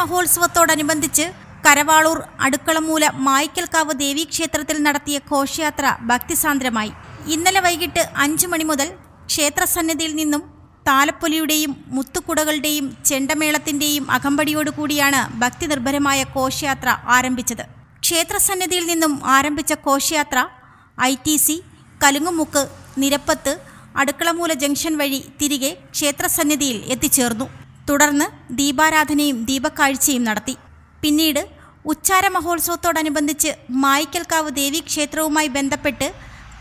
മഹോത്സവത്തോടനുബന്ധിച്ച് കരവാളൂർ അടുക്കളമൂല മായ്ക്കൽക്കാവ് ദേവീക്ഷേത്രത്തിൽ നടത്തിയ ഘോഷയാത്ര ഭക്തിസാന്ദ്രമായി. ഇന്നലെ വൈകിട്ട് അഞ്ചു മണി മുതൽ ക്ഷേത്രസന്നിധിയിൽ നിന്നും താലപ്പൊലിയുടെയും മുത്തുക്കുടകളുടെയും ചെണ്ടമേളത്തിന്റെയും അകമ്പടിയോടുകൂടിയാണ് ഭക്തി നിർഭരമായ ഘോഷയാത്ര ആരംഭിച്ചത്. ക്ഷേത്രസന്നിധിയിൽ നിന്നും ആരംഭിച്ച ഘോഷയാത്ര I T C Kalungumukku Nirappathu Adukkalamoola junction വഴി തിരികെ ക്ഷേത്രസന്നിധിയിൽ എത്തിച്ചേർന്നു. തുടർന്ന് ദീപാരാധനയും ദീപക്കാഴ്ചയും നടത്തി. പിന്നീട് ഉച്ചാര മഹോത്സവത്തോടനുബന്ധിച്ച് മായിക്കൽക്കാവ് ദേവീക്ഷേത്രവുമായി ബന്ധപ്പെട്ട്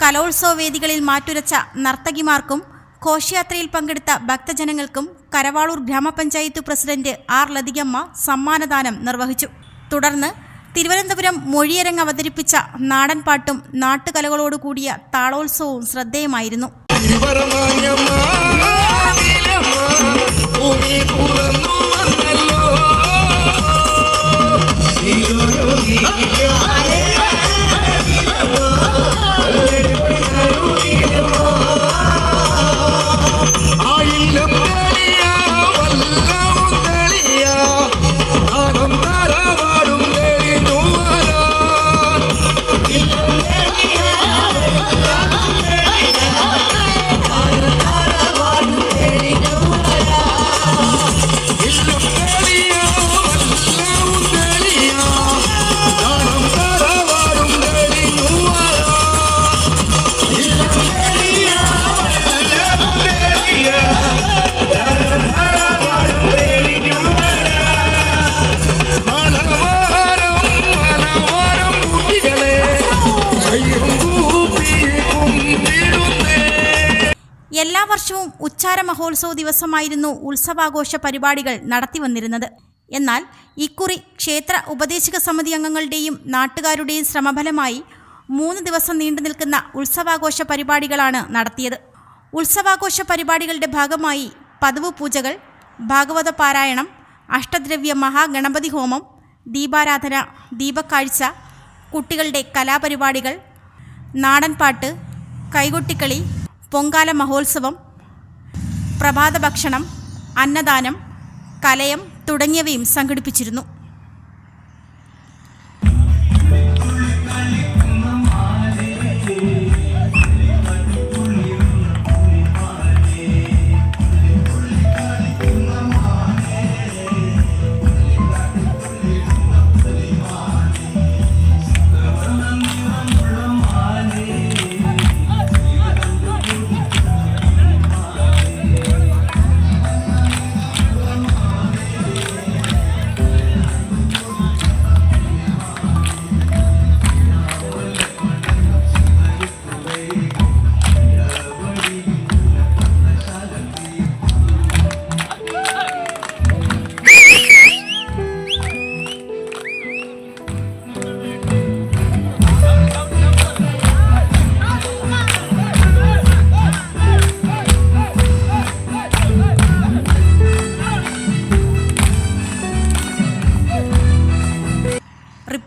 കലോത്സവ വേദികളിൽ മാറ്റുരച്ച നർത്തകിമാർക്കും ഘോഷയാത്രയിൽ പങ്കെടുത്ത ഭക്തജനങ്ങൾക്കും കരവാളൂർ ഗ്രാമപഞ്ചായത്ത് പ്രസിഡന്റ് ആർ ലതികമ്മ സമ്മാനദാനം നിർവഹിച്ചു. തുടർന്ന് തിരുവനന്തപുരം മൊഴിയരങ്ങ് അവതരിപ്പിച്ച നാടൻപാട്ടും നാട്ടുകലകളോടുകൂടിയ താളോത്സവവും ശ്രദ്ധേയമായിരുന്നു. ഭൂമി തുറന്നു വർഷവും ഉച്ചാര മഹോത്സവ ദിവസമായിരുന്നു ഉത്സവാഘോഷ പരിപാടികൾ നടത്തിവന്നിരുന്നത്. എന്നാൽ ഇക്കുറി ക്ഷേത്ര ഉപദേശക സമിതി അംഗങ്ങളുടെയും നാട്ടുകാരുടെയും ശ്രമഫലമായി മൂന്ന് ദിവസം നീണ്ടു നിൽക്കുന്ന ഉത്സവാഘോഷ പരിപാടികളാണ് നടത്തിയത്. ഉത്സവാഘോഷ പരിപാടികളുടെ ഭാഗമായി പതിവ് പൂജകൾ ഭാഗവത പാരായണം അഷ്ടദ്രവ്യ മഹാഗണപതി ഹോമം ദീപാരാധന ദീപക്കാഴ്ച കുട്ടികളുടെ കലാപരിപാടികൾ നാടൻപാട്ട് കൈകൊട്ടിക്കളി പൊങ്കാല മഹോത്സവം പ്രഭാത ഭക്ഷണം അന്നദാനം കലയം തുടങ്ങിയവയും സംഘടിപ്പിച്ചിരുന്നു.